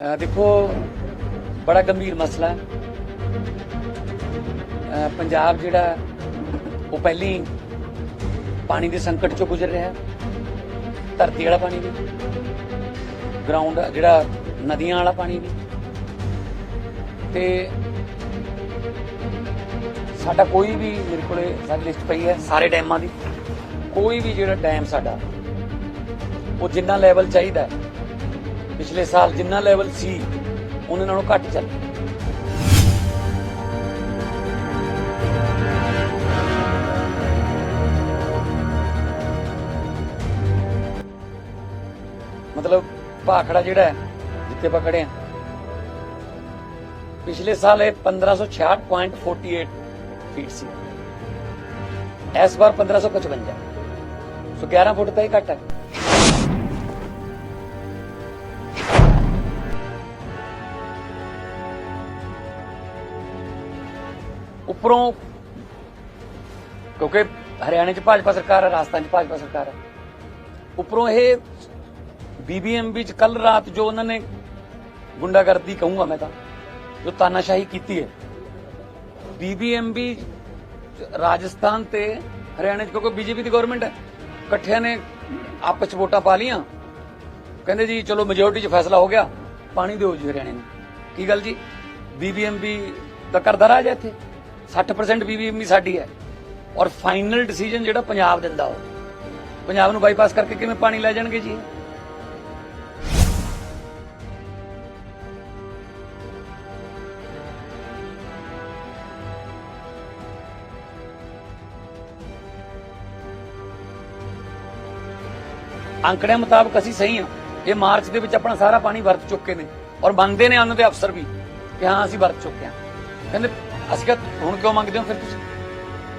ਦੇਖੋ, ਬੜਾ ਗੰਭੀਰ ਮਸਲਾ ਹੈ। ਪੰਜਾਬ ਜਿਹੜਾ ਉਹ ਪਹਿਲੀ ਪਾਣੀ ਦੇ ਸੰਕਟ ਚੋਂ ਗੁਜ਼ਰ ਰਿਹਾ ਧਰਤੀ ਵਾਲਾ ਪਾਣੀ ਵੀ ਗਰਾਊਂਡ ਜਿਹੜਾ ਨਦੀਆਂ ਵਾਲਾ ਪਾਣੀ ਵੀ। ਤੇ ਸਾਡਾ ਕੋਈ ਵੀ ਮੇਰੇ ਕੋਲੇ ਸਾਡੀ ਲਿਸਟ ਪਈ ਹੈ, ਸਾਰੇ ਡੈਮਾਂ ਦੀ। ਕੋਈ ਵੀ ਜਿਹੜਾ ਡੈਮ ਸਾਡਾ, ਉਹ ਜਿੰਨਾ ਲੈਵਲ ਚਾਹੀਦਾ ਹੈ ਪਿਛਲੇ ਸਾਲ ਜਿੰਨਾ ਲੈਵਲ ਸੀ ਉਹਨਾਂ ਨਾਲੋਂ ਘੱਟ ਚੱਲ ਰਿਹਾ। ਮਤਲਬ ਭਾਖੜਾ ਜਿਹੜਾ ਹੈ ਜਿੱਥੇ ਆਪਾਂ ਖੜੇ ਹਾਂ ਪਿਛਲੇ ਸਾਲ ਇਹ 1566.48 ਫੀਟ ਸੀ ਇਸ ਵਾਰ 1555 ਸੋ 11 ਫੁੱਟ ਤਾਂ ਇਹ ਘੱਟ ਹੈ ਉੱਪਰੋਂ, ਕਿਉਂਕਿ ਹਰਿਆਣੇ 'ਚ ਭਾਜਪਾ ਸਰਕਾਰ ਹੈ, ਰਾਜਸਥਾਨ 'ਚ ਭਾਜਪਾ ਸਰਕਾਰ ਹੈ। ਉੱਪਰੋਂ ਇਹ ਬੀਬੀਐਮਬੀ 'ਚ ਕੱਲ ਰਾਤ ਜੋ ਉਹਨਾਂ ਨੇ ਗੁੰਡਾਗਰਦੀ ਕਹੂੰਗਾ ਮੈਂ ਤਾਂ, ਜੋ ਤਾਨਾਸ਼ਾਹੀ ਕੀਤੀ ਹੈ ਬੀਬੀਐਮਬੀ ਰਾਜਸਥਾਨ ਤੇ ਹਰਿਆਣੇ 'ਚ, ਕਿਉਂਕਿ ਬੀਜੇਪੀ ਦੀ ਗਵਰਨਮੈਂਟ ਹੈ, ਇਕੱਠਿਆਂ ਨੇ ਆਪਸ 'ਚ ਵੋਟਾਂ ਪਾ ਲੀਆਂ ਕਹਿੰਦੇ ਜੀ, ਚਲੋ ਮੈਜੋਰਟੀ 'ਚ ਫੈਸਲਾ ਹੋ ਗਿਆ, ਪਾਣੀ ਦਿਓ ਜੀ ਹਰਿਆਣੇ ਨੂੰ। ਕੀ ਗੱਲ ਜੀ? ਬੀਬੀਐਮਬੀ ਦਾ ਕਰਦਾ ਰਾਜ ਹੈ ਇੱਥੇ। 60% ਬੀਬੀਐਮਬੀ ਸਾਡੀ ਹੈ। ਔਰ ਫਾਈਨਲ ਡਿਸੀਜਨ ਜਿਹੜਾ ਪੰਜਾਬ ਦਿੰਦਾ ਉਹ। ਪੰਜਾਬ ਨੂੰ ਬਾਈਪਾਸ ਕਰਕੇ ਕਿਵੇਂ ਪਾਣੀ ਲੈ ਜਾਣਗੇ ਜੀ? ਅੰਕੜਿਆਂ ਮੁਤਾਬਕ ਅਸੀਂ ਸਹੀ ਹਾਂ। ਇਹ ਮਾਰਚ ਦੇ ਵਿੱਚ ਆਪਣਾ ਸਾਰਾ ਪਾਣੀ ਵਰਤ ਚੁੱਕੇ ਨੇ। ਔਰ ਮੰਨਦੇ ਨੇ ਉਹਨਾਂ ਦੇ ਅਫਸਰ ਵੀ ਕਿ ਹਾਂ ਅਸੀਂ ਵਰਤ ਚੁੱਕੇ ਹਾਂ। ਕਹਿੰਦੇ ਅਸੀਂ ਕਿਹਾ, ਹੁਣ ਕਿਉਂ ਮੰਗਦੇ ਹੋ ਫਿਰ ਤੁਸੀਂ?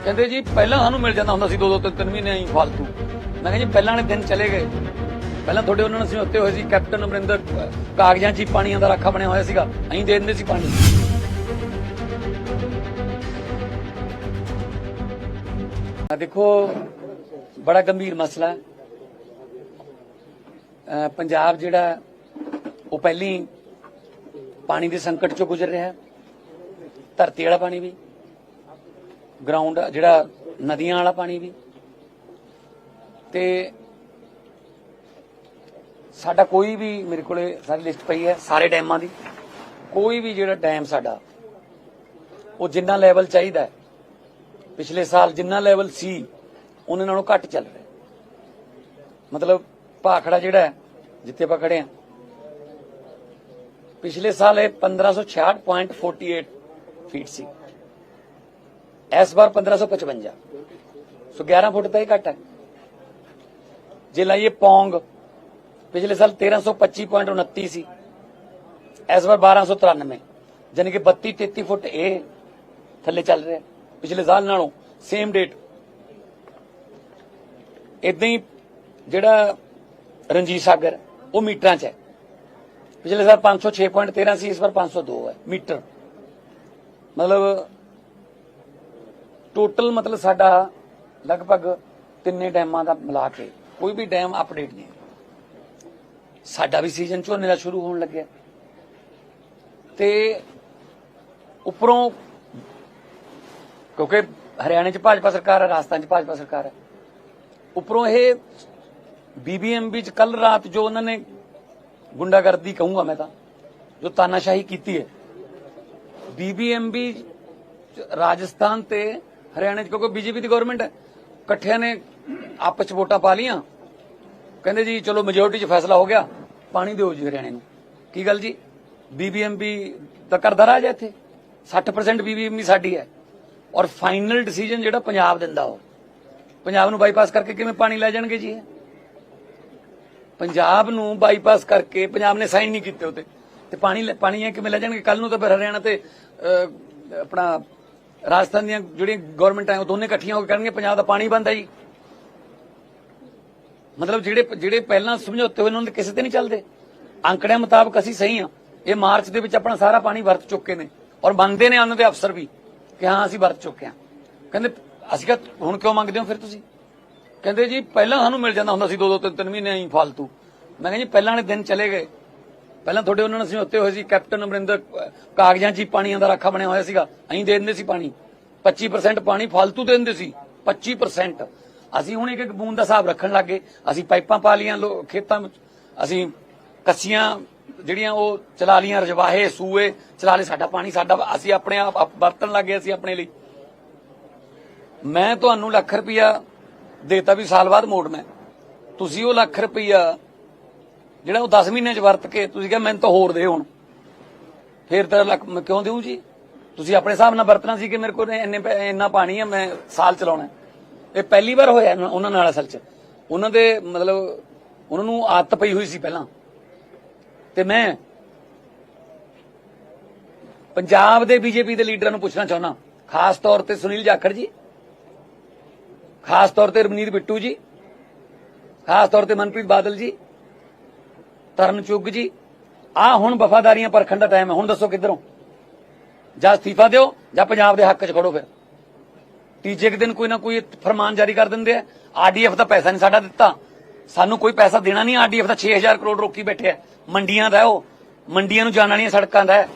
ਕਹਿੰਦੇ ਜੀ, ਪਹਿਲਾਂ ਸਾਨੂੰ ਮਿਲ ਜਾਂਦਾ ਹੁੰਦਾ ਸੀ ਦੋ ਦੋ ਤਿੰਨ ਤਿੰਨ ਮਹੀਨੇ ਹੀ ਫालतू ਮੈਂ ਕਿਹਾ ਜੀ, ਪਹਿਲਾਂ ਵਾਲੇ ਦਿਨ ਚਲੇ ਗਏ। ਪਹਿਲਾਂ ਤੁਹਾਡੇ ਉਹਨਾਂ ਨੂੰ ਸਮਝੌਤੇ ਹੋਏ ਸੀ, ਕੈਪਟਨ ਅਮਰਿੰਦਰ, ਕਾਗਜ਼ਾਂ 'ਚ ਹੀ ਪਾਣੀਆਂ ਦਾ ਰਾਖਾ ਬਣਿਆ ਹੋਇਆ ਸੀਗਾ। ਅਸੀਂ ਦੇ ਦਿੰਦੇ ਸੀ ਪਾਣੀ। ਆਹ ਦੇਖੋ, ਬੜਾ ਗੰਭੀਰ ਮਸਲਾ ਹੈ। ਪੰਜਾਬ ਜਿਹੜਾ, ਉਹ ਪਹਿਲੀ ਪਾਣੀ ਦੇ ਸੰਕਟ ਚੋਂ ਗੁਜ਼ਰ ਰਿਹਾ ਹੈ। ਧਰਤੀ ਵਾਲਾ ਪਾਣੀ ਵੀ ਗਰਾਊਂਡ ਜਿਹੜਾ ਨਦੀਆਂ ਵਾਲਾ ਪਾਣੀ ਵੀ। ਤੇ ਸਾਡਾ ਕੋਈ ਵੀ ਮੇਰੇ ਕੋਲੇ ਸਾਰੀ ਲਿਸਟ ਪਈ ਹੈ, ਸਾਰੇ ਡੈਮਾਂ ਦੀ। ਕੋਈ ਵੀ ਜਿਹੜਾ ਡੈਮ ਸਾਡਾ, ਉਹ ਜਿੰਨਾ ਲੈਵਲ ਚਾਹੀਦਾ ਹੈ, ਪਿਛਲੇ ਸਾਲ ਜਿੰਨਾ ਲੈਵਲ ਸੀ, ਉਹਨਾਂ ਨਾਲੋਂ ਘੱਟ ਚੱਲ ਰਿਹਾ ਮਤਲਬ ਭਾਖੜਾ ਜਿਹੜਾ ਹੈ, ਜਿੱਥੇ ਆਪਾਂ ਖੜੇ ਹਾਂ, ਪਿਛਲੇ ਸਾਲ ਇਹ 1566.48 ਫੀਟ ਸੀ। ਇਸ ਵਾਰ 1555 ਸੋ 11 ਫੁੱਟ ਤਾਂ ਇਹ ਘੱਟ ਹੈ। ਜੇ ਲਾਈਏ ਪੌਂਗ, ਪਿਛਲੇ ਸਾਲ 1325.29 ਸੀ ਇਸ ਵਾਰ 1293 ਯਾਨੀ ਕਿ 32 33 ਫੁੱਟ ਇਹ ਥੱਲੇ ਚੱਲ ਰਿਹਾ। ਪਿਛਲੇ ਸਾਲ ਨਾਲੋਂ ਸੇਮ ਡੇਟ ਇਦਾਂ ਹੀ ਜਿਹੜਾ ਰਣਜੀਤ ਸਾਗਰ, ਉਹ ਮੀਟਰਾਂ 'ਚ ਹੈ। ਪਿਛਲੇ ਸਾਲ 506.13 ਸੀ ਇਸ ਵਾਰ 502 ਹੈ ਮੀਟਰ। ਮਤਲਬ ਟੋਟਲ ਮਤਲਬ ਸਾਡਾ ਲਗਭਗ ਤਿੰਨੇ ਡੈਮਾਂ ਦਾ ਮਿਲਾ ਕੇ ਕੋਈ ਵੀ ਡੈਮ ਅਪਡੇਟ ਨਹੀਂ ਸਾਡਾ ਵੀ ਸੀਜ਼ਨ ਝੋਨੇ ਦਾ ਸ਼ੁਰੂ ਹੋਣ ਲੱਗਿਆ। ਤੇ ਉੱਪਰੋਂ ਕਿਉਂਕਿ ਹਰਿਆਣੇ 'ਚ ਭਾਜਪਾ ਸਰਕਾਰ ਹੈ, ਰਾਜਸਥਾਨ 'ਚ ਭਾਜਪਾ ਸਰਕਾਰ ਹੈ। ਉੱਪਰੋਂ ਇਹ ਬੀਬੀਐਮਬੀ 'ਚ ਕੱਲ ਰਾਤ ਜੋ ਉਹਨਾਂ ਨੇ ਗੁੰਡਾਗਰਦੀ ਕਹੂੰਗਾ ਮੈਂ ਤਾਂ, ਜੋ ਤਾਨਾਸ਼ਾਹੀ ਕੀਤੀ ਹੈ ਬੀਬੀਐਮਬੀ ਰਾਜਸਥਾਨ ਤੇ ਹਰਿਆਣੇ 'ਚ ਕਿਉਂਕਿ ਬੀਜੇਪੀ ਦੀ ਗਵਰਨਮੈਂਟ ਹੈ ਇਕੱਠਿਆਂ ਨੇ ਆਪਸ 'ਚ ਵੋਟਾਂ ਪਾ ਲੀਆਂ ਕਹਿੰਦੇ ਜੀ ਚਲੋ ਮੈਜੋਰਟੀ 'ਚ ਫੈਸਲਾ ਹੋ ਗਿਆ ਪਾਣੀ ਦਿਓ ਜੀ ਹਰਿਆਣੇ ਨੂੰ ਕੀ ਗੱਲ ਜੀ ਬੀਬੀਐਮਬੀ ਦਾ ਕਰਦਾ ਰਾਜ ਹੈ ਇੱਥੇ 60% ਬੀਬੀਐਮਬੀ ਸਾਡੀ ਹੈ ਔਰ ਫਾਈਨਲ ਡਿਸੀਜਨ ਜਿਹੜਾ ਪੰਜਾਬ ਦਿੰਦਾ ਉਹ ਪੰਜਾਬ ਨੂੰ ਬਾਈਪਾਸ ਕਰਕੇ ਕਿਵੇਂ ਪਾਣੀ ਲੈ ਜਾਣਗੇ ਜੀ ਇਹ? ਪੰਜਾਬ ਨੂੰ ਬਾਈਪਾਸ ਕਰਕੇ ਪੰਜਾਬ ਨੇ ਸਾਈਨ ਨਹੀਂ ਕੀਤੇ ਉਤੇ ਤੇ ਪਾਣੀ ਲੈ- ਪਾਣੀ ਇਹ ਕਿਵੇਂ ਲੈ ਜਾਣਗੇ? ਕੱਲ ਨੂੰ ਤਾਂ ਫਿਰ ਹਰਿਆਣਾ ਤੇ ਆਪਣਾ ਰਾਜਸਥਾਨ ਦੀਆਂ ਜਿਹੜੀਆਂ ਗਵਰਨਮੈਂਟ ਉਹ ਦੋਨੇ ਇਕੱਠੀਆਂ ਹੋ ਕੇ ਕਰਨਗੇ ਪੰਜਾਬ ਦਾ ਪਾਣੀ ਬੰਦ ਹੈ ਜੀ। ਮਤਲਬ ਜਿਹੜੇ ਜਿਹੜੇ ਪਹਿਲਾਂ ਸਮਝੌਤੇ ਹੋਏ ਉਹਨਾਂ ਦੇ ਕਿਸੇ ਤੇ ਨਹੀਂ ਚੱਲਦੇ। ਅੰਕੜਿਆਂ ਮੁਤਾਬਕ ਅਸੀਂ ਸਹੀ ਹਾਂ ਇਹ ਮਾਰਚ ਦੇ ਵਿੱਚ ਆਪਣਾ ਸਾਰਾ ਪਾਣੀ ਵਰਤ ਚੁੱਕੇ ਨੇ। ਔਰ ਮੰਨਦੇ ਨੇ ਉਹਨਾਂ ਦੇ ਅਫਸਰ ਵੀ ਕਿ ਹਾਂ, ਅਸੀਂ ਵਰਤ ਚੁੱਕੇ ਹਾਂ ਕਹਿੰਦੇ, ਅਸੀਂ ਕਿਹਾ, ਹੁਣ ਕਿਉਂ ਮੰਗਦੇ ਹੋ ਫਿਰ ਤੁਸੀਂ? ਕਹਿੰਦੇ ਜੀ, ਪਹਿਲਾਂ ਸਾਨੂੰ ਮਿਲ ਜਾਂਦਾ ਹੁੰਦਾ ਸੀ ਦੋ ਦੋ ਤਿੰਨ ਤਿੰਨ ਮਹੀਨੇ ਹੀ ਫालतू ਮੈਂ ਕਿਹਾ ਜੀ, ਪਹਿਲਾਂ ਵਾਲੇ ਦਿਨ ਚਲੇ ਗਏ। ਪਹਿਲਾਂ ਤੁਹਾਡੇ ਉਹਨਾਂ ਨਾਲ ਸਮਝੌਤੇ ਹੋਏ ਸੀ, ਕੈਪਟਨ ਅਮਰਿੰਦਰ ਕਾਗਜ਼ਾਂ 'ਚ ਹੀ ਪਾਣੀਆਂ ਦਾ ਰਾਖਾ ਬਣਿਆ ਹੋਇਆ ਸੀਗਾ। ਅਸੀਂ ਦੇ ਦਿੰਦੇ ਸੀ ਪਾਣੀ। 25% ਪਾਣੀ ਫालतू ਦੇ ਦਿੰਦੇ ਸੀ। 25% ਅਸੀਂ ਹੁਣ ਇੱਕ ਇੱਕ ਬੂੰਦ ਦਾ ਹਿਸਾਬ ਰੱਖਣ ਲੱਗੇ ਅਸੀਂ ਪਾਈਪਾਂ ਪਾ ਲੀਆਂ ਖੇਤਾਂ ਵਿੱਚ। ਅਸੀਂ ਕੱਸੀਆਂ ਜਿਹੜੀਆਂ ਉਹ ਚਲਾ ਲੀਆਂ ਰਜਵਾਹੇ, ਸੂਏ, ਚਲਾ ਲਏ। ਸਾਡਾ ਪਾਣੀ, ਸਾਡਾ ਅਸੀਂ ਆਪਣੇ ਆਪ ਆਪ ਵਰਤਣ ਲੱਗੇ ਅਸੀਂ ਆਪਣੇ ਲਈ। ਮੈਂ ਤੁਹਾਨੂੰ ਲੱਖ ਰੁਪਇਆ ਦੇਤਾ ਵੀ ਸਾਲ ਬਾਅਦ ਮੋੜਨਾ ਹੈ। ਤੁਸੀਂ ਉਹ ਲੱਖ ਰੁਪਇਆ ਜਿਹੜਾ ਉਹ 10 ਮਹੀਨੇ ਚ ਵਰਤ ਕੇ ਤੁਸੀਂ ਕਿਹਾ ਮੈਨੂੰ ਤਾਂ ਹੋਰ ਦੇ ਹੁਣ। ਫੇਰ ਤਾਂ ਲੱਖ ਕਿਉਂ ਦੇਵਾਂ ਜੀ? ਤੁਸੀਂ ਆਪਣੇ ਹਿਸਾਬ ਨਾਲ ਵਰਤਣਾ ਸੀ ਕਿ ਮੇਰੇ ਕੋਲ ਇੰਨੇ ਇੰਨਾ ਪਾਣੀ ਹੈ ਮੈਂ ਸਾਲ ਚਲਾਉਣਾ ਇਹ ਪਹਿਲੀ ਵਾਰ ਹੋਇਆ ਉਹਨਾਂ ਨਾਲ ਅਸਲ ਚ। ਉਹਨਾਂ ਦੇ ਮਤਲਬ ਉਹਨਾਂ ਨੂੰ ਆਦਤ ਪਈ ਹੋਈ ਸੀ ਪਹਿਲਾਂ। ਤੇ ਮੈਂ ਪੰਜਾਬ ਦੇ ਬੀਜੇਪੀ ਦੇ ਲੀਡਰਾਂ ਨੂੰ ਪੁੱਛਣਾ ਚਾਹੁੰਦਾ। ਖਾਸ ਤੌਰ ਤੇ ਸੁਨੀਲ ਜਾਖੜ ਜੀ। ਖਾਸ ਤੌਰ ਤੇ ਰਮਨੀਤ ਬਿੱਟੂ ਜੀ। ਖਾਸ ਤੌਰ ਤੇ ਮਨਪ੍ਰੀਤ ਬਾਦਲ ਜੀ। ਤਰਨ ਚੁੱਗ ਜੀ, ਆ ਹੁਣ ਵਫਾਦਾਰੀਆਂ ਪਰਖਣ ਦਾ ਟਾਈਮ ਹੈ। ਹੁਣ ਦੱਸੋ ਕਿੱਧਰੋਂ? ਜਾਂ ਅਸਤੀਫਾ ਦਿਓ, ਜਾਂ ਪੰਜਾਬ ਦੇ ਹੱਕ 'ਚ ਖੜੋ ਫਿਰ। ਤੀਜੇ ਕੁ ਦਿਨ ਕੋਈ ਨਾ ਕੋਈ ਫਰਮਾਨ ਜਾਰੀ ਕਰ ਦਿੰਦੇ ਆ। ਆਰਡੀਐਫ ਦਾ ਪੈਸਾ ਨਹੀਂ ਸਾਡਾ ਦਿੱਤਾ। ਸਾਨੂੰ ਕੋਈ ਪੈਸਾ ਦੇਣਾ ਨਹੀਂ। ਆਰਡੀਐਫ ਦਾ 6000 ਕਰੋੜ ਰੋਕੀ ਬੈਠੇ ਬੈਠਿਆ ਮੰਡੀਆਂ ਦਾ ਉਹ। ਮੰਡੀਆਂ ਨੂੰ ਜਾਣ ਵਾਲੀਆਂ ਸੜਕਾਂ ਦਾ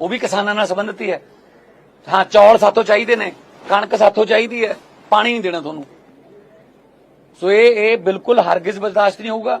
ਉਹ ਵੀ ਕਿਸਾਨਾਂ ਨਾਲ ਸੰਬੰਧਿਤ ਹੀ ਹੈ। ਹਾਂ, ਚੌਲ ਸਾਥੋਂ ਚਾਹੀਦੇ ਨੇ। ਕਣਕ ਸਾਥੋਂ ਚਾਹੀਦੀ ਹੈ। ਪਾਣੀ ਨਹੀਂ ਦੇਣਾ ਤੁਹਾਨੂੰ। ਸੋ ਇਹ ਇਹ ਬਿਲਕੁਲ ਹਰਗਿਜ਼ ਬਰਦਾਸ਼ਤ ਨਹੀਂ ਹੋਊਗਾ।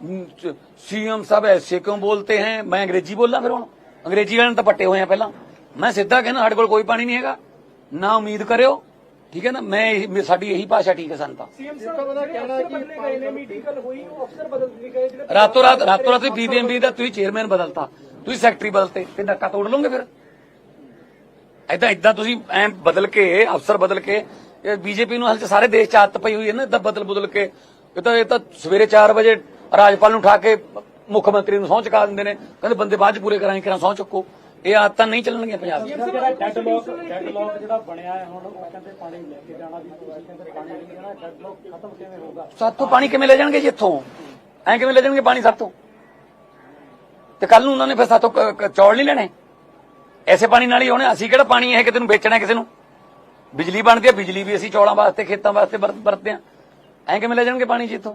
ਸੀਐਮ ਸਾਹਿਬ ਐਸੇ ਕਿਉਂ ਬੋਲਤੇ ਹੈ? ਮੈਂ ਅੰਗਰੇਜ਼ੀ ਬੋਲਾਂ ਫਿਰ ਹੁਣ? ਅੰਗਰੇਜ਼ੀ ਵਾਲਿਆਂ ਨੂੰ ਤਾਂ ਪੱਟੇ ਹੋਏ ਆ ਪਹਿਲਾਂ। ਮੈਂ ਸਿੱਧਾ ਕਹਿੰਦਾ ਸਾਡੇ ਕੋਲ ਕੋਈ ਪਾਣੀ ਨਹੀਂ ਹੈਗਾ। ਨਾ ਉਮੀਦ ਕਰਿਓ। ਠੀਕ ਹੈ ਨਾ? ਮੈਂ ਸਾਡੀ ਇਹੀ ਭਾਸ਼ਾ ਠੀਕ ਹੈ ਸਾਨੂੰ ਤਾਂ ਸੀਐਮ ਸਾਹਿਬ ਦਾ ਕਹਿਣਾ ਹੈ ਕਿ ਗਏ ਨੇ ਮੀਟਿੰਗ ਕੱਲ ਹੋਈ ਉਹ ਅਫਸਰ ਬਦਲ ਦਿੱਤੇ ਗਏ ਜਿਹੜੇ ਰਾਤੋਂ ਰਾਤ ਰਾਤੋਂ ਰਾਤ ਬੀਬੀਐਮਬੀ ਦਾ ਤੁਸੀਂ ਚੇਅਰਮੈਨ ਬਦਲਤਾ। ਤੁਸੀਂ ਸੈਕਟਰੀ ਬਦਲਤੇ। ਤੇ ਨੱਕਾ ਤੋੜ ਲਓਗੇ ਫਿਰ? ਏਦਾਂ ਏਦਾਂ ਤੁਸੀਂ ਐ ਬਦਲ ਕੇ ਅਫਸਰ ਬਦਲ ਕੇ ਬੀਜੇਪੀ ਨੂੰ ਹਾਲ ਚ ਸਾਰੇ ਦੇਸ਼ ਚ ਆਦਤ ਪਈ ਹੋਈ ਹੈ ਨਾ ਏਦਾਂ ਬਦਲ ਬਦਲ ਕੇ। ਇਹ ਤਾਂ ਇਹ ਤਾਂ ਸਵੇਰੇ 4 ਵਜੇ ਰਾਜਪਾਲ ਨੂੰ ਉਠਾ ਕੇ ਮੁੱਖ ਮੰਤਰੀ ਨੂੰ ਸਹੁੰ ਚੁਕਾ ਦਿੰਦੇ ਨੇ। ਕਹਿੰਦੇ ਬੰਦੇ ਬਾਅਦ ਚ ਪੂਰੇ ਕਰਾਂਗੇ ਕਿਰਾਂ ਸਹੁੰ ਚੁੱਕੋ। ਇਹ ਆਦਤਾਂ ਨਹੀਂ ਚੱਲਣਗੀਆਂ ਪੰਜਾਬ 'ਚ। ਜਿਹੜਾ ਡੈਡਲੌਕ ਡੈਡਲੌਕ ਜਿਹੜਾ ਬਣਿਆ ਹੈ ਹੁਣ ਉਹ ਕਹਿੰਦੇ ਪਾਣੀ ਲੈ ਕੇ ਜਾਣਾ ਵੀ ਕਹਿੰਦੇ ਪਾਣੀ ਨਹੀਂ ਜਾਣਾ ਡੈਡਲੌਕ ਖਤਮ ਕਿਵੇਂ ਹੋਊਗਾ? ਸਾਤੋਂ ਪਾਣੀ ਕਿਵੇਂ ਲੈ ਜਾਣਗੇ ਜੀ ਇੱਥੋਂ? ਐਂ ਕਿਵੇਂ ਲੈ ਜਾਣਗੇ ਪਾਣੀ ਸਾਤੋਂ? ਤੇ ਕੱਲ ਨੂੰ ਉਹਨਾਂ ਨੇ ਫਿਰ ਕ- ਚੌਲ ਨਹੀਂ ਲੈਣੇ? ਐਸੇ ਪਾਣੀ ਨਾਲ ਹੀ ਹੋਣੇ। ਅਸੀਂ ਕਿਹੜਾ ਪਾਣੀ ਇਹ ਕਿਤੇ ਨੂੰ ਵੇਚਣਾ ਕਿਸੇ ਨੂੰ? ਬਿਜਲੀ ਬਣਦੀ ਹੈ ਬਿਜਲੀ ਵੀ ਅਸੀਂ ਚੌਲਾਂ ਵਾਸਤੇ ਖੇਤਾਂ ਵਾਸਤੇ ਵਰਤ- ਵਰਤਦੇ ਆ ਐਂ ਕਿਵੇਂ ਲੈ ਜਾਣਗੇ ਪਾਣੀ ਜੀ ਇੱਥੋਂ?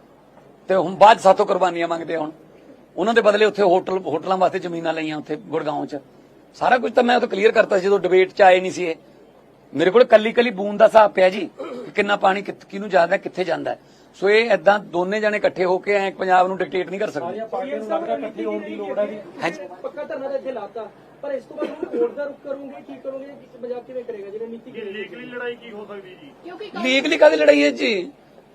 ਤੇ ਹੁਣ ਬਾਅਦ ਸਾਥੋਂ ਕੁਰਬਾਨੀਆਂ ਮੰਗਦੇ ਹੁਣ। ਉਹਨਾਂ ਦੇ ਬਦਲੇ ਉੱਥੇ ਹੋਟਲ ਹੋਟਲਾਂ ਵਾਸਤੇ ਜ਼ਮੀਨਾਂ ਲਈਆਂ ਉੱਥੇ ਗੁੜਗਾਉਂ 'ਚ। ਸਾਰਾ ਕੁਝ ਤਾਂ ਮੈਂ ਉਹ ਕਲੀਅਰ ਕਰਤਾ ਸੀ ਜਦੋਂ ਡਿਬੇਟ 'ਚ ਆਏ ਨਹੀਂ ਸੀ ਇਹ। ਮੇਰੇ ਕੋਲ ਕੱਲੀ ਕੱਲੀ ਬੂੰਦ ਦਾ ਹਿਸਾਬ ਪਿਆ ਜੀ ਕਿੰਨਾ ਪਾਣੀ ਕਿਹਨੂੰ ਜਾਂਦਾ ਕਿੱਥੇ ਜਾਂਦਾ। ਸੋ ਇਹ ਐਦਾਂ ਦੋਨੇ ਜਣੇ ਇਕੱਠੇ ਹੋ ਕੇ ਐ ਪੰਜਾਬ ਨੂੰ ਡਿਕਟੇਟ ਨਹੀਂ ਕਰ ਸਕਦੇ। ਸਾਰੀਆਂ ਪਾਰਟੀਆਂ ਨੂੰ ਲੱਗਦਾ ਇਕੱਠੀ ਹੋਣ ਦੀ ਲੋੜ ਹੈ ਵੀ ਹਾਂਜੀ। ਪੱਕਾ ਧਰਨਾ ਤਾਂ ਇੱਥੇ ਲਾਤਾ। ਪਰ ਇਸ ਤੋਂ ਬਾਅਦ ਹੁਣ ਕੋਰਟ ਦਾ ਰੁਕ ਕਰੋਗੇ ਕੀ ਕਰੋਗੇ ਪੰਜਾਬ ਕਿਵੇਂ ਕਰੇਗਾ? ਜਿਹੜਾ ਨੀਤੀ ਲੀਗਲੀ ਲੜਾਈ ਕੀ ਹੋ ਸਕਦੀ ਜੀ? ਕਿਉਂਕਿ ਲੀਗਲੀ ਕਾਦੀ ਲੜਾਈ ਹੈ ਜੀ?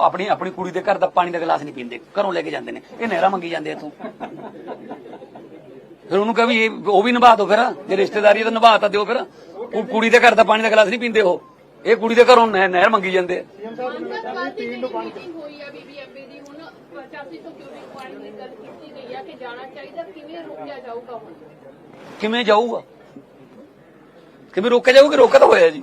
ਆਪਣੀ ਆਪਣੀ ਕੁੜੀ ਦੇ ਘਰ ਦਾ ਪਾਣੀ ਦਾ ਗਲਾਸ ਨਹੀਂ ਪੀਂਦੇ ਘਰੋਂ ਲੈ ਕੇ ਜਾਂਦੇ ਨੇ। ਇਹ ਨਹਿਰਾ ਮੰਗੀ ਜਾਂਦੇ ਇਥੋਂ। ਫਿਰ ਉਹਨੂੰ ਕਹਾਂ ਵੀ ਇਹ ਉਹ ਵੀ ਨਿਭਾ ਦਿਓ ਫਿਰ ਜੇ ਰਿਸ਼ਤੇਦਾਰੀ ਤਾਂ ਨਿਭਾ ਤਾਂ ਦਿਓ ਫਿਰ। ਉਹ ਕੁੜੀ ਦੇ ਘਰ ਦਾ ਪਾਣੀ ਦਾ ਗਲਾਸ ਨਹੀਂ ਪੀਂਦੇ ਉਹ। ਇਹ ਕੁੜੀ ਦੇ ਘਰੋਂ ਨਹਿ- ਨਹਿਰ ਮੰਗੀ ਜਾਂਦੇ ਆ। ਅੰਮ੍ਰਿਤਪਾਲ ਦੀ ਜਿਹੜੀ ਮੀਟਿੰਗ ਹੋਈ ਆ ਬੀਬੀਐਮਬੀ ਦੀ। ਹੁਣ 85 ਤੋਂ ਕਿਊਬਿਕ ਪੁਆਇੰਟ ਦੀ ਗੱਲ ਕੀਤੀ ਗਈ ਆ ਕਿ ਜਾਣਾ ਚਾਹੀਦਾ। ਕਿਵੇਂ ਜਾਊਗਾ ਹੁਣ? ਕਿਵੇਂ ਰੋਕਿਆ ਜਾਊਗਾ ਕਿ ਰੋਕਿਆ ਤਾਂ ਹੋਇਆ ਜੀ।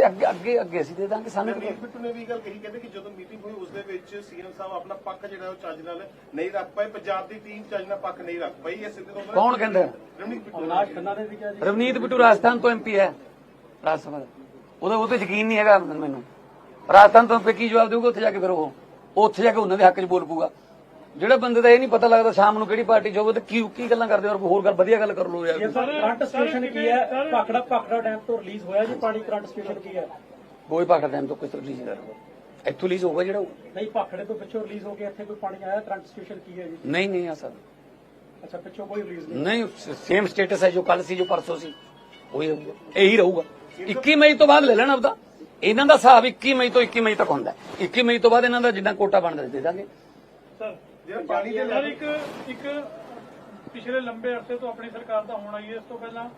ਤੇ ਅੱਗੇ ਅੱਗੇ ਅੱਗੇ ਅਸੀਂ ਦੇ ਦਾਂਗੇ ਸਾਨੂੰ ਰਣਜੀਤ ਬਿੱਟੂ ਨੇ ਵੀ ਗੱਲ ਕਹੀ ਕਹਿੰਦੇ ਕਿ ਜਦੋਂ ਮੀਟਿੰਗ ਹੋਈ ਉਸ ਦੇ ਵਿੱਚ ਸੀਐਮ ਸਾਹਿਬ ਆਪਣਾ ਪੱਖ ਜਿਹੜਾ ਉਹ ਚੱਜ ਨਾਲ ਨਹੀਂ ਰੱਖ ਪਾਏ। ਪੰਜਾਬ ਦੀ ਟੀਮ ਚੱਜ ਨਾਲ ਪੱਖ ਨਹੀਂ ਰੱਖ ਪਾਈ। ਇਹ ਸਿੱਧੇ ਤੌਰ ਕੌਣ ਕਹਿੰਦਾ? ਹੈ? ਰਣਜੀਤ ਬਿੱਟੂ। ਅਵਨਾਸ਼ ਖੰਨਾ ਨੇ ਵੀ ਕਿਹਾ ਜੀ। ਰਵਨੀਤ ਬਿੱਟੂ ਰਾਜਸਥਾਨ ਤੋਂ ਐਮਪੀ ਹੈ ਰਾਜ ਸਭਾ ਦਾ। ਉਹਦਾ ਉਹ ਤੇ ਯਕੀਨ ਨਹੀਂ ਹੈਗਾ ਮੈਨੂੰ। ਰਾਜਸਥਾਨ ਤੋਂ ਫਿਰ ਕੀ ਜਵਾਬ ਦੇਊਗਾ? ਉੱਥੇ ਜਾ ਕੇ ਫਿਰ ਉਹ ਉਹ ਉੱਥੇ ਜਾ ਕੇ ਉਹਨਾਂ ਦੇ ਹੱਕ 'ਚ ਬੋਲ ਪੂਗਾ ਜਿਹੜਾ ਬੰਦੇ ਦਾ ਇਹ ਨਹੀਂ ਪਤਾ ਲੱਗਦਾ ਸ਼ਾਮ ਨੂੰ ਕਿਹੜੀ ਪਾਰਟੀ 'ਚ ਹੋਵੇ ਤੇ ਕੀ ਕੀ ਗੱਲਾਂ ਕਰਦੇ ਔਰ ਹੋਰ ਗੱਲ ਵਧੀਆ ਗੱਲ ਕਰ ਲੋ ਯਾਰ। ਕਰੰਟ ਸਟੇਸ਼ਨ ਕੀ ਹੈ? ਭਾਖੜਾ ਭਾਖੜਾ ਡੈਮ ਤੋਂ ਰਿਲੀਜ਼ ਹੋਇਆ ਜੀ ਪਾਣੀ ਕਰੰਟ ਸਟੇਸ਼ਨ ਕੀ ਹੈ? ਕੋਈ ਪਾਕਰ ਟਾਈਮ ਤੋਂ ਕੋਈ ਰਿਲੀਜ਼ ਕਰ ਇੱਥੋਂ ਰਿਲੀਜ਼ ਹੋਊਗਾ ਜਿਹੜਾ ਉਹ। ਨਹੀਂ ਭਾਖੜੇ ਤੋਂ ਪਿੱਛੋਂ ਰਿਲੀਜ਼ ਹੋ ਕੇ ਇੱਥੇ ਕੋਈ ਪਾਣੀ ਆਇਆ ਕਰੰਟ ਸਟੇਸ਼ਨ ਕੀ ਹੈ ਜੀ? ਨਹੀਂ ਨਹੀਂ ਆ ਸਰ। ਅੱਛਾ ਪਿੱਛੋਂ ਕੋਈ ਰਿਲੀਜ਼ ਨਹੀਂ ਨਹੀਂ ਸੇਮ ਸਟੇਟਸ ਹੈ ਜੋ ਕੱਲ ਸੀ ਜੋ ਪਰਸੋਂ ਸੀ। ਉਹੀ ਰਹੂਗਾ ਇਹੀ ਰਹੂਗਾ। 21 ਮਈ ਤੋਂ ਬਾਅਦ ਲੈ ਲੈਣਾ ਆਪਦਾ। ਇਹਨਾਂ ਦਾ ਹਿਸਾਬ 21 ਮਈ ਤੋਂ 21 ਮਈ ਤੱਕ ਹੁੰਦਾ। ਹੈ 21 ਮਈ ਤੋਂ ਬਾਅਦ ਇਹਨਾਂ ਦਾ ਜਿੰਨਾ ਕੋਟਾ ਬਣਦਾ ਦੇ ਦਾਂਗੇ। ਜਿਹੜਾ ਪਾਣੀ ਦੇ ਸਰ ਇੱਕ ਇੱਕ ਪਿਛਲੇ ਲੰਬੇ ਅਰਸੇ ਤੋਂ ਆਪਣੀ ਸਰਕਾਰ ਦਾ ਹੋਣਾ ਹੀ ਹੈ। ਇਸ ਤੋਂ ਪਹਿਲਾਂ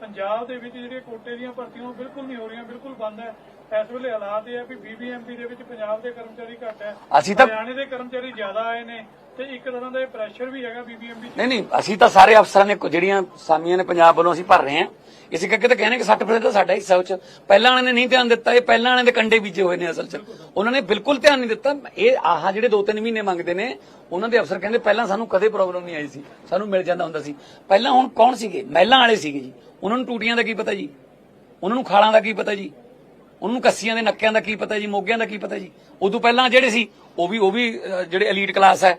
ਪੰਜਾਬ ਦੇ ਵਿੱਚ ਜਿਹੜੀਆਂ ਕੋਟੇ ਦੀਆਂ ਭਰਤੀਆਂ ਉਹ ਬਿਲਕੁਲ ਨਹੀਂ ਹੋ ਰਹੀਆਂ ਬਿਲਕੁਲ ਬੰਦ ਹੈ। ਇਸ ਵੇਲੇ ਹਾਲਾਤ ਇਹ ਹੈ ਵੀ ਬੀਬੀਐਮਪੀ ਦੇ ਵਿੱਚ ਪੰਜਾਬ ਦੇ ਕਰਮਚਾਰੀ ਘੱਟ ਹੈ। ਅਸੀਂ ਤਾਂ- ਹਰਿਆਣੇ ਦੇ ਕਰਮਚਾਰੀ ਜ਼ਿਆਦਾ ਆਏ ਨੇ ਤੇ ਇੱਕ ਤਰ੍ਹਾਂ ਦਾ ਇਹ ਪ੍ਰੈਸ਼ਰ ਵੀ ਹੈਗਾ ਬੀਬੀਐਮਪੀ ਨਹੀਂ ਨਹੀਂ ਅਸੀਂ ਤਾਂ ਸਾਰੇ ਅਫਸਰਾਂ ਨੇ ਜਿਹੜੀਆਂ ਸਾਮੀਆਂ ਨੇ ਪੰਜਾਬ ਵੱਲੋਂ ਅਸੀਂ ਭਰ ਰਹੇ ਹਾਂ ਇਸੇ ਕਰਕੇ ਤਾਂ ਕਹਿੰਦੇ ਕਿ 60% ਤਾਂ ਸਾਡਾ ਹਿੱਸਾ ਉਹ ਪਹਿਲਾਂ ਵਾਲਿਆਂ ਨੇ ਨਹੀਂ ਧਿਆਨ ਦਿੱਤਾ, ਇਹ ਪਹਿਲਾਂ ਵਾਲਿਆਂ ਦੇ ਕੰਡੇ ਬੀਜੇ ਹੋਏ ਨੇ ਅਸਲ ਚ। ਉਹਨਾਂ ਨੇ ਬਿਲਕੁਲ ਧਿਆਨ ਨਹੀਂ ਦਿੱਤਾ। ਇਹ ਆਹ ਜਿਹੜੇ 2-3 ਮਹੀਨੇ ਮੰਗਦੇ ਨੇ, ਉਹਨਾਂ ਦੇ ਅਫਸਰ ਕਹਿੰਦੇ ਪਹਿਲਾਂ ਸਾਨੂੰ ਕਦੇ ਪ੍ਰੋਬਲਮ ਨਹੀਂ ਆਈ ਸੀ। ਸਾਨੂੰ ਮਿਲ ਜਾਂਦਾ ਹੁੰਦਾ ਸੀ। ਪਹਿਲਾਂ ਹੁਣ ਕੌਣ ਸੀਗੇ? ਮਹਿਲਾਂ ਵਾਲੇ ਸੀਗੇ ਜੀ। ਉਹਨਾਂ ਨੂੰ ਟੂਟੀਆਂ ਦਾ ਕੀ ਪਤਾ ਜੀ? ਉਹਨਾਂ ਨੂੰ ਖਾਲਾਂ ਦਾ ਕੀ ਪਤਾ ਜੀ? ਉਹਨਾਂ ਨੂੰ ਕੱਸੀਆਂ ਦੇ ਨੱਕਿਆਂ ਦਾ ਕੀ ਪਤਾ ਜੀ? ਮੋਗਿਆਂ ਦਾ ਕੀ ਪਤਾ ਜੀ? ਉਦੋਂ ਪਹਿਲਾਂ ਜਿਹੜੇ ਸੀ, ਉਹ ਵੀ ਉਹ ਵੀ ਜਿਹੜੇ ਐਲੀਟ ਕਲਾਸ ਹੈ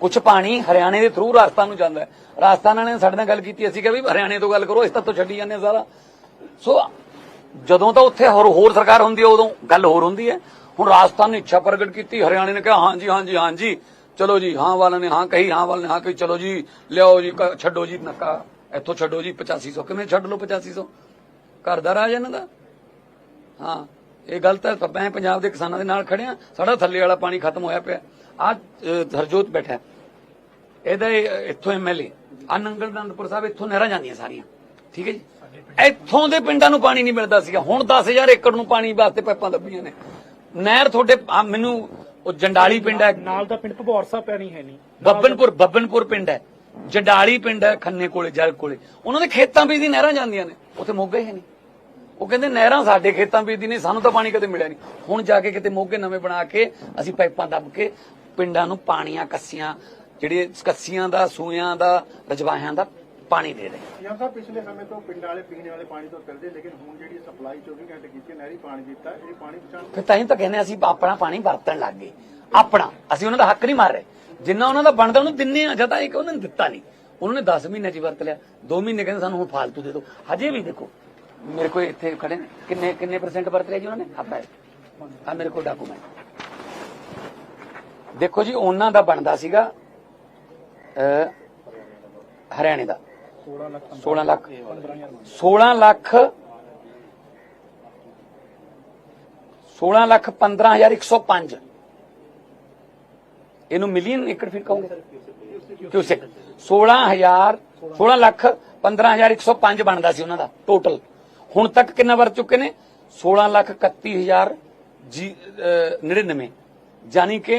ਕੁਝ ਪਾਣੀ ਹਰਿਆਣੇ ਦੇ ਥਰੂ ਰਾਜਸਥਾਨ ਨੂੰ ਜਾਂਦਾ ਹੈ। ਰਾਜਸਥਾਨ ਨੇ ਸਾਡੇ ਨਾਲ ਗੱਲ ਕੀਤੀ, ਅਸੀਂ ਕਿ ਵੀ ਹਰਿਆਣੇ ਤੋਂ ਗੱਲ ਕਰੋ, ਇਸ ਤੱਕ ਤੋਂ ਛੱਡੀ ਜਾਂਦੇ ਸਾਰਾ। ਸੋ ਜਦੋਂ ਤਾਂ ਉੱਥੇ ਹੋਰ ਹੋਰ ਸਰਕਾਰ ਹੁੰਦੀ ਹੈ, ਉਦੋਂ ਗੱਲ ਹੋਰ ਹੁੰਦੀ ਹੈ। ਹੁਣ ਰਾਜਸਥਾਨ ਨੇ ਇੱਛਾ ਪ੍ਰਗਟ ਕੀਤੀ, ਹਰਿਆਣੇ ਨੇ ਕਿਹਾ ਹਾਂਜੀ ਹਾਂਜੀ ਹਾਂਜੀ ਚਲੋ ਜੀ, ਹਾਂ ਵਾਲਿਆਂ ਨੇ ਹਾਂ ਕਹੀ, ਹਾਂ ਵਾਲਿਆਂ ਨੇ ਹਾਂ ਕਹੀ, ਚਲੋ ਜੀ, ਲਿਆਓ ਜੀ ਛੱਡੋ ਜੀ, ਨੱਕਾ, ਇੱਥੋਂ ਛੱਡੋ ਜੀ 8500 ਕਿਵੇਂ ਛੱਡ ਲਓ 8500 ਘਰ ਦਾ ਰਾਜ ਇਹਨਾਂ ਦਾ? ਹਾਂ, ਇਹ ਗਲਤ ਹੈ ਮੈਂ ਪੰਜਾਬ ਦੇ ਕਿਸਾਨਾਂ ਦੇ ਨਾਲ ਖੜਿਆ, ਸਾਡਾ ਥੱਲੇ ਵਾਲਾ ਪਾਣੀ ਖਤਮ ਹੋਇਆ ਪਿਆ। ਆ ਹਰਜੋਤ ਬੈਠਾ। ਇਹਦਾ ਇਹ- ਇੱਥੋਂ ਐਮਐਲਏ ਆ ਨੰਗਲ ਦੰਦਪੁਰ ਸਾਹਿਬ ਇੱਥੋਂ ਨਹਿਰਾਂ ਜਾਂਦੀਆਂ ਸਾਰੀਆਂ। ਠੀਕ ਹੈ ਜੀ? ਇੱਥੋਂ ਦੇ ਪਿੰਡਾਂ ਨੂੰ ਪਾਣੀ ਨਹੀਂ ਮਿਲਦਾ ਸੀਗਾ। ਹੁਣ 10000 ਏਕੜ ਨੂੰ ਪਾਣੀ ਵਾਸਤੇ ਪਾਈਪਾਂ ਦੱਬੀਆਂ ਨੇ। ਨਹਿਰ ਤੁਹਾਡੇ ਮੈਨੂੰ ਉਹ ਜੰਡਾਲੀ ਪਿੰਡ ਹੈ। ਨਾਲ ਦਾ ਪਿੰਡ ਭਬੌਰ ਸਾਹਿਬ ਪੈਣੀ ਹੈ ਨਹੀਂ। ਬੱਬਨਪੁਰ ਬੱਬਨਪੁਰ ਪਿੰਡ ਹੈ। ਜੰਡਾਲੀ ਪਿੰਡ ਹੈ ਖੰਨੇ ਕੋਲੇ ਜਲ ਕੋਲੇ। ਉਹਨਾਂ ਦੇ ਖੇਤਾਂ ਵਿੱਚ ਦੀ ਨਹਿਰਾਂ ਜਾਂਦੀਆਂ ਨੇ। ਉੱਥੇ ਮੋਗੇ ਹੈ ਨਹੀਂ। ਉਹ ਕਹਿੰਦੇ ਨਹਿਰਾਂ ਸਾਡੇ ਖੇਤਾਂ ਵਿੱਚ ਦੀ ਨੇ ਸਾਨੂੰ ਤਾਂ ਪਾਣੀ ਕਦੇ ਮਿਲਿਆ ਨਹੀਂ। ਹੁਣ ਜਾ ਕੇ ਕਿਤੇ ਮੋਗੇ ਨਵੇਂ ਬਣਾ ਕੇ ਅਸੀਂ ਪਾਈਪਾਂ ਦੱਬ ਕੇ ਪਿੰਡਾਂ ਨੂੰ ਪਾਣੀਆਂ ਕੱਸੀਆਂ ਜਿਹੜੇ ਕੱਸੀਆਂ ਦਾ ਸੂਇਆਂ ਦਾ ਰਜਵਾਹਿਆਂ ਦਾ ਪਾਣੀ ਦੇ ਰਹੇ। ਸੀਐਮ ਸਾਹਿਬ ਪਿਛਲੇ ਸਮੇਂ ਤੋਂ ਪਿੰਡਾਂ ਵਾਲੇ ਪੀਣ ਵਾਲੇ ਪਾਣੀ ਤੋਂ ਫਿਰਦੇ ਲੇਕਿਨ ਹੁਣ ਜਿਹੜੀ ਸਪਲਾਈ 24 ਘੰਟੇ ਕੀਤੀ ਨਹਿਰੀ ਪਾਣੀ ਦਿੱਤਾ ਇਹ ਪਾਣੀ ਬਚਾਉਣ ਫਿਰ ਤਾਂ ਹੀ ਤਾਂ ਕਹਿੰਦੇ ਅਸੀਂ ਆਪਣਾ ਪਾਣੀ ਵਰਤਣ ਲੱਗ ਗਏ। ਆਪਣਾ ਅਸੀਂ ਉਹਨਾਂ ਦਾ ਹੱਕ ਨਹੀਂ ਮਾਰ ਰਹੇ। ਜਿੰਨਾ ਉਹਨਾਂ ਦਾ ਬਣਦਾ ਉਹਨੂੰ ਦਿੰਨੇ ਆ ਜਦ ਇੱਕ ਉਹਨਾਂ ਨੇ ਦਿੱਤਾ ਨਹੀਂ। ਉਹਨਾਂ ਨੇ 10 ਮਹੀਨੇ ਚ ਵਰਤ ਲਿਆ। 2 ਮਹੀਨੇ ਕਹਿੰਦੇ ਸਾਨੂੰ ਹੁਣ ਫਾਲਤੂ ਦੇ ਦਿਓ। ਹਜੇ ਵੀ ਦੇਖੋ ਮੇਰੇ ਕੋਲ ਇੱਥੇ ਖੜੇ ਨੇ। ਕਿੰਨੇ ਕਿੰਨੇ ਪਰਸੈਂਟ ਵਰਤ ਲਿਆ ਜੀ ਉਹਨਾਂ ਨੇ? ਆਪਾਂ ਆ ਮੇਰੇ ਕੋਲ ਡਾਕੂਮੈਂਟ ਦੇਖੋ ਜੀ ਉਹਨਾਂ ਦਾ ਬਣਦਾ ਸੀਗਾ ਹਰਿਆਣੇ ਦਾ। 16 ਲੱਖ। 16 ਲੱਖ 16 ਲੱਖ 16 ਲੱਖ 15105 ਇਹਨੂੰ ਮਿਲੀਅਨ ਏਕੜ ਫਿਰ ਕਹੋਗੇ? ਕਿਊਸੈਕ। 16000 16 ਲੱਖ 15105 ਬਣਦਾ ਸੀ ਉਹਨਾਂ ਦਾ ਟੋਟਲ ਹੁਣ ਤੱਕ ਕਿੰਨਾ ਵਰ ਚੁੱਕੇ ਨੇ? 16 ਲੱਖ 31000 ਜੀ ਅਹ, 99 ਯਾਨੀ ਕਿ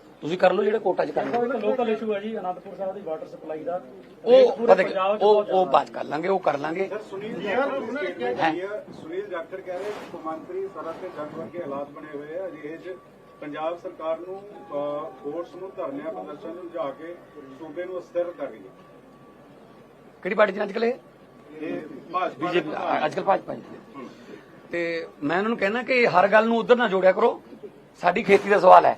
ਤੁਸੀਂ ਕਰ ਲਓ ਜਿਹੜੇ ਕੋਰਟਾਂ 'ਚ ਕਰਨਾ। ਲੋਕਲ ਇਸ਼ੂ ਹੈ ਜੀ ਅਨੰਦਪੁਰ ਸਾਹਿਬ ਦੀ ਵਾਟਰ ਸਪਲਾਈ ਦਾ। ਉਹ ਪੂਰੇ ਪਤਾ ਕੀ- ਉਹ ਉਹ ਬਾਤ ਕਰ ਲਾਂਗੇ ਉਹ ਕਰ ਲਾਂਗੇ। ਸੁਨੀਲ ਸੁਨੀਲ ਕਹਿ ਰਹੇ ਕਿ ਮੰਤਰੀ ਸੜਕ ਤੇ ਜੰਗ ਵਰਗੇ ਹਾਲਾਤ ਬਣੇ ਹੋਏ ਆ। ਅਜਿਹੇ 'ਚ ਪੰਜਾਬ ਸਰਕਾਰ ਨੂੰ ਫੋਰਸ ਨੂੰ ਧਰਨਿਆਂ ਪ੍ਰਦਰਸ਼ਨ ਨੂੰ ਲਿਜਾ ਕੇ ਸੂਬੇ ਨੂੰ ਅਸਥਿਰ ਕਰ ਰਹੀ ਹੈ। ਕਿਹੜੀ ਪਾਰਟੀ ਚ ਅੱਜ ਦੇ ਬੀਜੇਪੀ ਅੱਜ ਕੱਲ ਭਾਜਪਾ ਜੀ। ਤੇ ਮੈਂ ਉਹਨਾਂ ਨੂੰ ਕਹਿਣਾ ਕਿ ਹਰ ਗੱਲ ਨੂੰ ਉਧਰ ਨਾ ਜੋੜਿਆ ਕਰੋ। ਸਾਡੀ ਖੇਤੀ ਦਾ ਸਵਾਲ ਹੈ।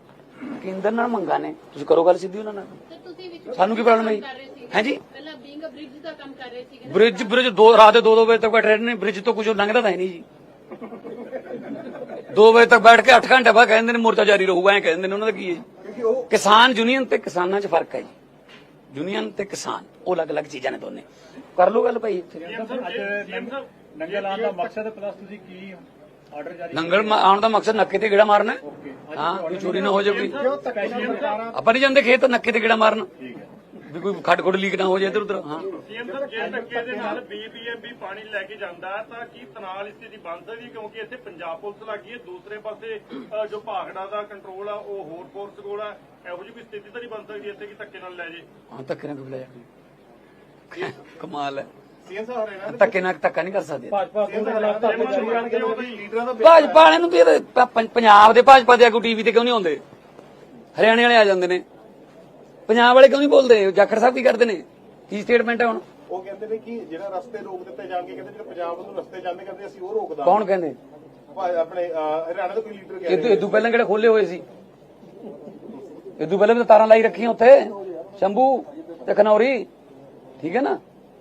ਕੇਂਦਰ ਨਾਲ ਮੰਗਾ ਨੇ ਤੁਸੀਂ ਕਰੋ ਗੱਲ ਸਿੱਧੀ ਉਹਨਾਂ ਨਾਲ ਤੇ ਤੁਸੀਂ ਵਿੱਚ ਸਾਨੂੰ ਕੀ ਪ੍ਰੋਬਲਮ ਹੈ ਜੀ? ਕਰ ਰਹੇ ਸੀ। ਹੈਂ ਜੀ? ਪਹਿਲਾਂ ਬੀਇੰਗ ਅ ਬ੍ਰਿਜ ਦਾ ਕੰਮ ਕਰ ਰਹੇ ਸੀਗੇ। ਬ੍ਰਿਜ ਬ੍ਰਿਜ ਦੋ ਰਾਤ ਦੇ 2-2 ਵਜੇ ਤੱਕ ਬੈਠੇ ਰਹਿੰਦੇ ਨੇ ਬ੍ਰਿਜ ਤੋਂ ਕੁਝ ਲੰਘਦਾ ਤਾਂ ਹੈ ਨਹੀਂ ਜੀ 2 ਵਜੇ ਤੱਕ ਬੈਠ ਕੇ 8 ਘੰਟੇ ਬਾਅਦ ਕਹਿੰਦੇ ਨੇ ਮੋਰਚਾ ਜਾਰੀ ਰਹੂਗਾ ਐ ਕਹਿੰਦੇ ਨੇ ਉਹਨਾਂ ਦਾ ਕੀ ਹੈ ਜੀ ਕਿਸਾਨ ਯੂਨੀਅਨ ਤੇ ਕਿਸਾਨਾਂ 'ਚ ਫ਼ਰਕ ਹੈ ਜੀ ਯੂਨੀਅਨ ਤੇ ਕਿਸਾਨ ਉਹ ਅਲੱਗ-ਅਲੱਗ ਚੀਜ਼ਾਂ ਨੇ ਦੋਨੇ ਕਰ ਲਓ ਗੱਲ ਭਾਈ ਇੱਥੇ ਨੰਗਲ ਆਉਣ ਦਾ ਮਕਸਦ ਪਲੱਸ ਤੁਸੀਂ ਕੀ ਮਾ- ਆਉਣ ਦਾ ਮਕਸਦ ਨੱਕੇ ਤੇ ਗੇੜਾ ਮਾਰਨਾ ਹੈ। ਹਾਂ ਕੋਈ ਚੋਰੀ ਨਾ ਹੋ ਜਾਵੇ ਕੋਈ। ਆਪਾਂ ਨਹੀਂ ਜਾਂਦੇ ਖੇਤ ਨੱਕੇ ਤੇ ਗੇੜਾ ਮਾਰਨ। ਵੀ ਕੋਈ ਖੱਡ ਖੁੱਡ ਲੀਕ ਨਾ ਹੋ ਜਾਏ ਇੱਧਰ ਉੱਧਰ ਹਾਂ। ਸੀਐਮ ਸਾਹਿਬ ਜੇ ਧੱਕੇ ਦੇ ਨਾਲ ਬੀਬੀਐਮਬੀ ਪਾਣੀ ਲੈ ਕੇ ਜਾਂਦਾ ਹੈ ਤਾਂ ਕੀ ਤਨਾਲ ਸਥਿਤੀ ਬਣ ਸਕਦੀ ਹੈ? ਕਿਉਂਕਿ ਇੱਥੇ ਪੰਜਾਬ ਪੁਲਿਸ ਲੱਗੀ ਹੈ ਦੂਸਰੇ ਪਾਸੇ ਅ, ਜੋ ਭਾਗੜਾ ਦਾ ਕੰਟਰੋਲ ਆ ਉਹ ਹੋਰ ਫੋਰਸ ਕੋਲ ਆ ਇਹੋ ਜਿਹੀ ਕੋਈ ਸਥਿਤੀ ਤਾਂ ਨਹੀਂ ਬਣ ਸਕਦੀ ਇੱਥੇ ਕਿ ਧੱਕੇ ਨਾਲ ਲੈ ਜੇ? ਹਾਂ ਧੱਕੇ ਨਾਲ ਕਿਉਂ ਲੈ ਜਾ ਕਮਾਲ ਹੈ। ਧੱਕੇ ਨਾਲ ਧੱਕਾ ਨਹੀਂ ਕਰ ਸਕਦੇ। ਭਾਜਪਾ ਦੇ ਖਿਲਾਫ ਧਰਨੇ ਜਾਰੀ ਕਰਨਗੇ ਲੀਡਰਾਂ ਦਾ ਭਾਜਪਾ ਵਾਲਿਆਂ ਨੂੰ ਵੀ ਇਹਦੇ ਪ- ਪ- ਪੰਜਾਬ ਦੇ ਭਾਜਪਾ ਦੇ ਆਗੂ ਟੀਵੀ ਤੇ ਕਿਉਂ ਨਹੀਂ ਆਉਂਦੇ? ਹਰਿਆਣੇ ਵਾਲੇ ਆ ਜਾਂਦੇ ਨੇ। ਪੰਜਾਬ ਵਾਲੇ ਕਿਉਂ ਨਹੀਂ ਬੋਲਦੇ? ਜਾਖੜ ਸਾਹਿਬ ਕੀ ਕਰਦੇ ਨੇ? ਕੀ ਸਟੇਟਮੈਂਟ ਹੈ ਹੁਣ? ਉਹ ਕਹਿੰਦੇ ਨੇ ਕਿ ਜਿਹੜਾ ਰਸਤੇ ਰੋਕ ਦਿੱਤੇ ਜਾਣਗੇ ਕਹਿੰਦੇ ਜਿਹੜੇ ਪੰਜਾਬ ਵੱਲੋਂ ਰਸਤੇ ਜਾਂਦੇ ਕਹਿੰਦੇ ਅਸੀਂ ਉਹ ਰੋਕ ਦਾਂਗੇ ਕੌਣ ਕਹਿੰਦੇ? ਭਾ- ਆਪਣੇ ਅਹ, ਹਰਿਆਣਾ ਦਾ ਕੋਈ ਲੀਡਰ ਕਹਿ ਇਦੋਂ ਰਿਹਾ ਇਦੋਂ ਪਹਿਲਾਂ ਕਿਹੜੇ ਖੋਲੇ ਹੋਏ ਸੀ? ਇਦੋਂ ਪਹਿਲਾਂ ਵੀ ਤਾਂ ਤਾਰਾਂ ਲਾਈ ਰੱਖੀਆਂ ਉੱਥੇ। ਸ਼ੰਭੂ ਤੇ ਖਨੌਰੀ ਠੀਕ ਹੈ ਨਾ?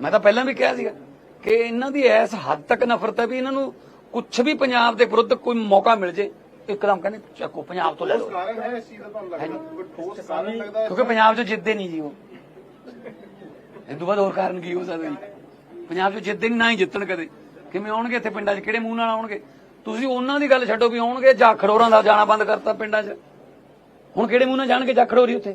ਮੈਂ ਤਾਂ ਪਹਿਲਾਂ ਵੀ ਕਿਹਾ ਸੀਗਾ ਕਿ ਇਹਨਾਂ ਦੀ ਐਸ ਹੱਦ ਤੱਕ ਨਫ਼ਰਤ ਹੈ ਵੀ ਇਹਨਾਂ ਨੂੰ ਕੁਝ ਵੀ ਪੰਜਾਬ ਦੇ ਵਿਰੁੱਧ ਕੋਈ ਮੌਕਾ ਮਿਲ ਜੇ ਇੱਕਦਮ ਕਹਿੰਦੇ ਚੱਕੋ ਪੰਜਾਬ ਤੋਂ ਲੈ ਲਓ। ਕਾਰਨ ਹੈ ਇਸ ਚੀਜ਼ ਦਾ ਤੁਹਾਨੂੰ ਲੱਗਦਾ? ਕੋਈ ਠੋਸ ਕਾਰਨ ਲੱਗਦਾ ਹੈ ਕਿਉਂਕਿ ਪੰਜਾਬ 'ਚ ਜਿੱਤਦੇ ਨਹੀਂ ਜੀ ਉਹ। ਤੋਂ ਬਾਅਦ ਹੋਰ ਕਾਰਨ ਕੀ ਹੋ ਸਕਦਾ ਜੀ? ਪੰਜਾਬ 'ਚ ਜਿੱਤਦੇ ਨਹੀਂ ਨਾ ਹੀ ਜਿੱਤਣ ਕਦੇ। ਕਿਵੇਂ ਆਉਣਗੇ ਇੱਥੇ ਪਿੰਡਾਂ 'ਚ? ਕਿਹੜੇ ਮੂੰਹ ਨਾਲ ਆਉਣਗੇ? ਤੁਸੀਂ ਉਹਨਾਂ ਦੀ ਗੱਲ ਛੱਡੋ ਵੀ ਆਉਣਗੇ ਜਾਂ ਖੜੋਰਾਂ ਦਾ ਜਾਣਾ ਬੰਦ ਕਰਤਾ ਪਿੰਡਾਂ 'ਚ? ਹੁਣ ਕਿਹੜੇ ਮੂੰਹ ਨਾਲ ਜਾਣਗੇ ਜਾਂ ਖੜੋਰੀ ਉੱਥੇ?